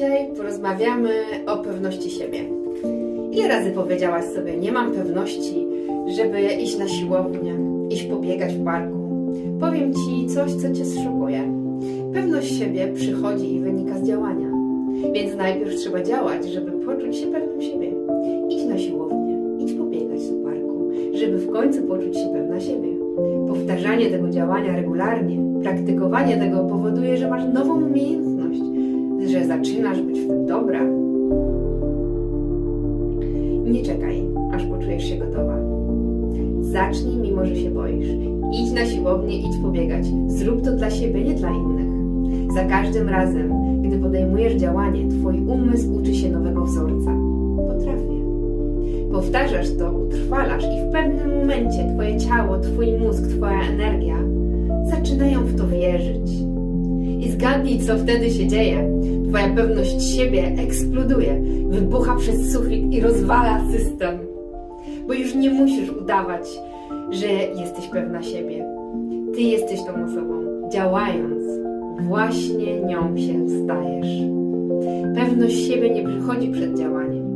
Dzisiaj porozmawiamy o pewności siebie. Ile razy powiedziałaś sobie, nie mam pewności, żeby iść na siłownię, iść pobiegać w parku? Powiem Ci coś, co Cię zszokuje. Pewność siebie przychodzi i wynika z działania. Więc najpierw trzeba działać, żeby poczuć się pewnym siebie. Idź na siłownię, idź pobiegać do parku, żeby w końcu poczuć się pewna siebie. Powtarzanie tego działania regularnie, praktykowanie tego powoduje, że masz nową umiejętność, że zaczynasz być w tym dobra. Nie czekaj, aż poczujesz się gotowa. Zacznij, mimo że się boisz. Idź na siłownię, idź pobiegać. Zrób to dla siebie, nie dla innych. Za każdym razem, gdy podejmujesz działanie, Twój umysł uczy się nowego wzorca. Potrafię. Powtarzasz to, utrwalasz i w pewnym momencie Twoje ciało, Twój mózg, Twoja energia zaczynają w to wierzyć. Zgadnij, co wtedy się dzieje. Twoja pewność siebie eksploduje, wybucha przez sufit i rozwala system. Bo już nie musisz udawać, że jesteś pewna siebie. Ty jesteś tą osobą. Działając, właśnie nią się stajesz. Pewność siebie nie przychodzi przed działaniem.